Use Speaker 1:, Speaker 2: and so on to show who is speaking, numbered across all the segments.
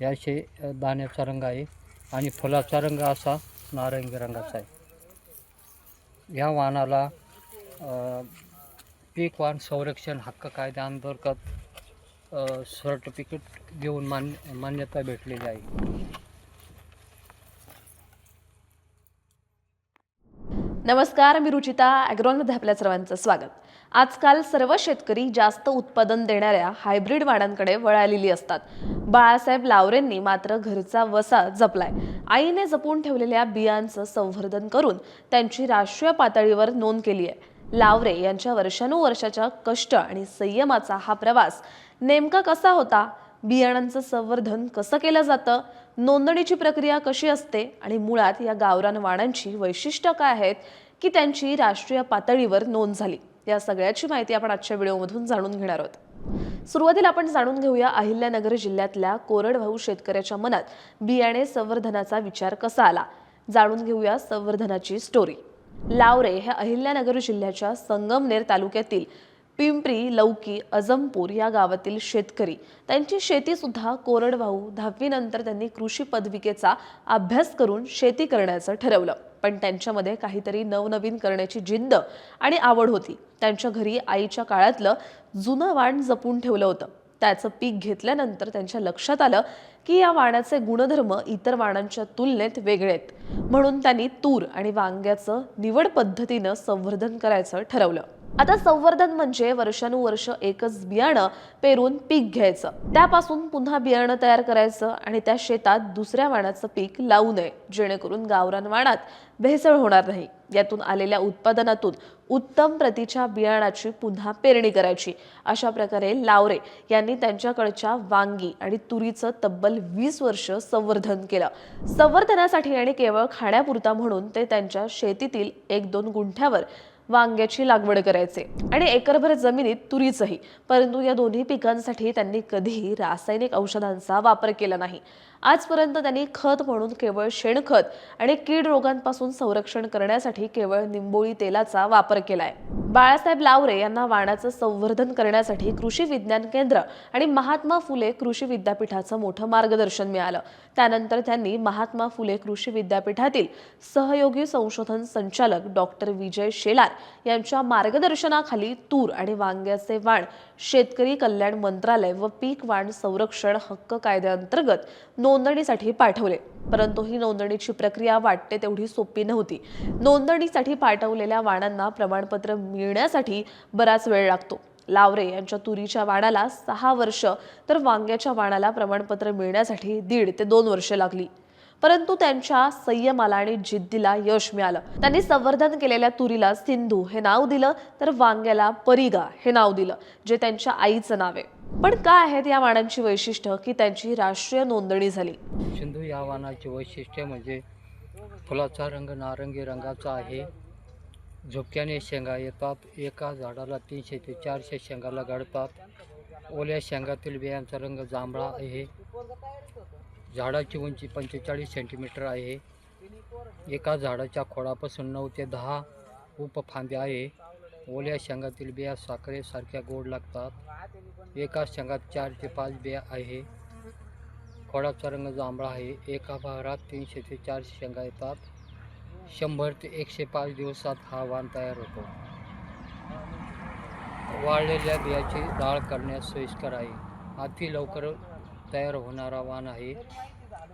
Speaker 1: याचे दाण्याचा रंग आहे आणि फुलाचा रंग असा नारंगी रंगाचा आहे. या वाहनाला पीक वाहन संरक्षण हक्क कायद्याअंतर्गत सर्टिफिकेट देऊन मान्य मान्यता भेटलेली आहे.
Speaker 2: नमस्कार मी रुचिता ॲग्रॉनमध्ये आपल्या सर्वांचं स्वागत. आजकाल सर्व शेतकरी जास्त उत्पादन देणाऱ्या हायब्रिड वाणांकडे वळालेली असतात. बाळासाहेब लावरेंनी मात्र घरचा वसा जपलाय. आईने जपून ठेवलेल्या बियांचं संवर्धन करून त्यांची राष्ट्रीय पातळीवर नोंद केली आहे. लावरे यांच्या वर्षानुवर्षाच्या कष्ट आणि संयमाचा हा प्रवास नेमका कसा होता? बियाणांचं संवर्धन कसं केलं जातं? नोंदणीची प्रक्रिया कशी असते? आणि मुळात या गावरान वाणांची वैशिष्ट्य काय आहेत? की त्यांची राष्ट्रीय पातळीवर नोंद झाली. या सगळ्याची माहिती आपण आजच्या व्हिडिओमधून जाणून घेणार आहोत. सुरुवातीला आपण जाणून घेऊया अहिल्यानगर जिल्ह्यातल्या कोरडभाऊ शेतकऱ्याच्या मनात बियाणे संवर्धनाचा विचार कसा आला? जाणून घेऊया संवर्धनाची स्टोरी लावरे हे अहिल्यानगर जिल्ह्याच्या संगमनेर तालुक्यातील पिंपरी लौकी अजमपूर या गावातील शेतकरी. त्यांची शेती सुद्धा कोरडवाहू दहावीनंतर त्यांनी कृषी पदविकेचा अभ्यास करून शेती करण्याचं ठरवलं. पण त्यांच्यामध्ये काहीतरी नवनवीन करण्याची जिद्द आणि आवड होती. त्यांच्या घरी आईच्या काळातलं जुनं वाण जपून ठेवलं होतं. त्याचं पीक घेतल्यानंतर त्यांच्या लक्षात आलं की या वाणाचे गुणधर्म इतर वाणांच्या तुलनेत वेगळे आहेत. म्हणून त्यांनी तूर आणि वांग्याचं निवड पद्धतीनं संवर्धन करायचं ठरवलं. आता संवर्धन म्हणजे वर्षानुवर्ष एकच बियाणं पेरून पीक घ्यायचं. त्यापासून पुन्हा बियाणं तयार करायचं आणि त्या शेतात दुसऱ्या वाणाचं पीक लावू नये जेणेकरून गावरान वाणात भेसळ होणार नाही. यातून आलेल्या उत्पादनातून उत्तम प्रतीच्या बियाणाची पुन्हा पेरणी करायची. अशा प्रकारे लावरे यांनी त्यांच्याकडच्या वांगी आणि तुरीचं तब्बल वीस वर्ष संवर्धन केलं. संवर्धनासाठी आणि केवळ खाण्यापुरता म्हणून ते त्यांच्या शेतीतील एक दोन गुंठ्यावर वांग्याची लागवड करायचे. आणि एकरभर जमिनीत तुरीचंही. परंतु या दोन्ही पिकांसाठी त्यांनी कधीही रासायनिक औषधांचा वापर केला नाही. आजपर्यंत त्यांनी खत म्हणून केवळ शेणखत आणि कीड रोगांपासून संरक्षण करण्यासाठी केवळ निंबोळी तेलाचा वापर केलाय. बाळासाहेब लावरे यांना वाणाचं संवर्धन करण्यासाठी कृषी विज्ञान केंद्र आणि महात्मा फुले कृषी विद्यापीठाचं मोठं मार्गदर्शन मिळालं. त्यानंतर त्यांनी महात्मा फुले कृषी विद्यापीठातील सहयोगी संशोधन संचालक डॉक्टर विजय शेलार यांच्या मार्गदर्शनाखाली तूर आणि वांग्याचे वाण शेतकरी कल्याण मंत्रालय व पीक वाण संरक्षण हक्क कायद्याअंतर्गत नोंदणीसाठी पाठवले. परंतु ही नोंदणीची प्रक्रिया वाटते तेवढी सोपी नव्हती. नोंदणीसाठी पाठवलेल्या वाणांना प्रमाणपत्र मिळण्यासाठी बराच वेळ लागतो. लावरे यांच्या तुरीच्या वाणाला सहा वर्ष तर वांग्याच्या वाणाला प्रमाणपत्र मिळण्यासाठी दीड ते दोन वर्षे लागली. परंतु त्यांच्या संयमाला आणि जिद्दीला यश मिळालं. त्यांनी संवर्धन केलेल्या तुरीला सिंधू हे नाव दिलं तर वांग्याला परिगा हे नाव दिलं जे त्यांच्या आईचं नाव आहे. पण काय आहेत या वाणांची वैशिष्ट्य की त्यांची राष्ट्रीय नोंदणी झाली?
Speaker 1: सिंधू या वाणाचे वैशिष्ट्य म्हणजे फुलाचा रंग नारंगी रंगाचा आहे. झोपक्याने शेंगा येतात एका झाडाला तीनशे ते चारशे शेंगाला गळतात. ओल्या शेंगातील बियांचा रंग जांभळा आहे. झाडाची उंची पंचेचाळीस सेंटीमीटर आहे. एका झाडाच्या खोडापासून नऊ ते दहा उपफांद्या आहे. ओल्या शेंगातील बिया साखरेसारख्या गोड लागतात. एका शेंगात चार ते पाच बिया आहे. खोडाचा रंग जांभळा आहे. एका भारात तीनशे ते चारशे शेंगा येतात. शंभर ते एकशे पाच दिवसात हा वाण तयार होतो. वाळलेल्या बियाची डाळ करण्यास सोयीस्कर आहे. अति लवकर तयार होणारा वाण आहे.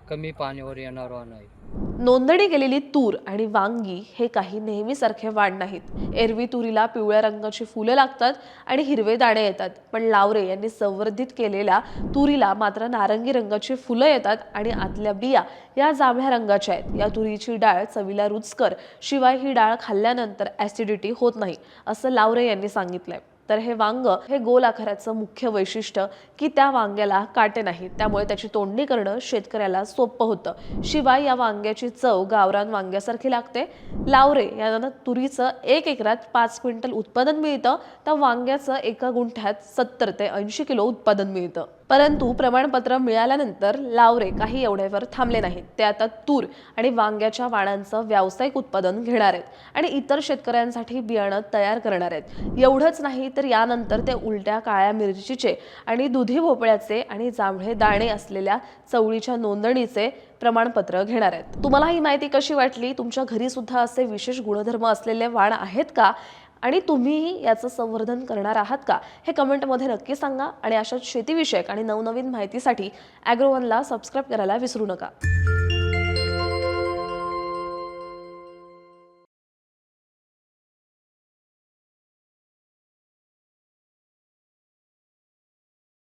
Speaker 1: कमी पाण्यावर येणार वाण आहे.
Speaker 2: नोंदणी केलेली तूर आणि वांगी हे काही नेहमीसारखे वाण नाहीत. एरवी तुरीला पिवळ्या रंगाची फुलं लागतात आणि हिरवे दाणे येतात. पण लावरे यांनी संवर्धित केलेल्या तुरीला मात्र नारंगी रंगाची फुलं येतात आणि आतल्या बिया या जांभळ्या रंगाच्या आहेत. या तुरीची डाळ चवीला रुचकर शिवाय ही डाळ खाल्ल्यानंतर ॲसिडिटी होत नाही असं लावरे यांनी सांगितलंय. तर हे वांग हे गोल आकाराचं मुख्य वैशिष्ट्य की त्या वांग्याला काटे नाहीत. त्यामुळे त्याची तोडणी करणं शेतकऱ्याला सोपं होतं. शिवाय या वांग्याची चव गावरान वांग्यासारखी लागते. लावरे यांना तुरीचं एक एकरात पाच क्विंटल उत्पादन मिळतं. तर वांग्याचं एका गुंठ्यात सत्तर ते ऐंशी किलो उत्पादन मिळतं. परंतु प्रमाणपत्र मिळाल्यानंतर लावरे काही एवढ्यावर थांबले नाहीत. ते आता तूर आणि वांग्याच्या वाणांचं व्यावसायिक उत्पादन घेणार आहेत आणि इतर शेतकऱ्यांसाठी बियाणं तयार करणार आहेत. एवढंच नाही तर यानंतर ते उलट्या काळ्या मिरचीचे आणि दुधी भोपळ्याचे आणि जांभळे दाणे असलेल्या चवळीच्या नोंदणीचे प्रमाणपत्र घेणार आहेत. तुम्हाला ही माहिती कशी वाटली? तुमच्या घरी सुद्धा असे विशेष गुणधर्म असलेले वाण आहेत का? आणि तुम्हीही याचं संवर्धन करणार आहात का? हे कमेंटमध्ये नक्की सांगा आणि अशाच शेतीविषयक आणि नवनवीन माहितीसाठी ॲग्रोवनला सबस्क्राईब करायला विसरू नका.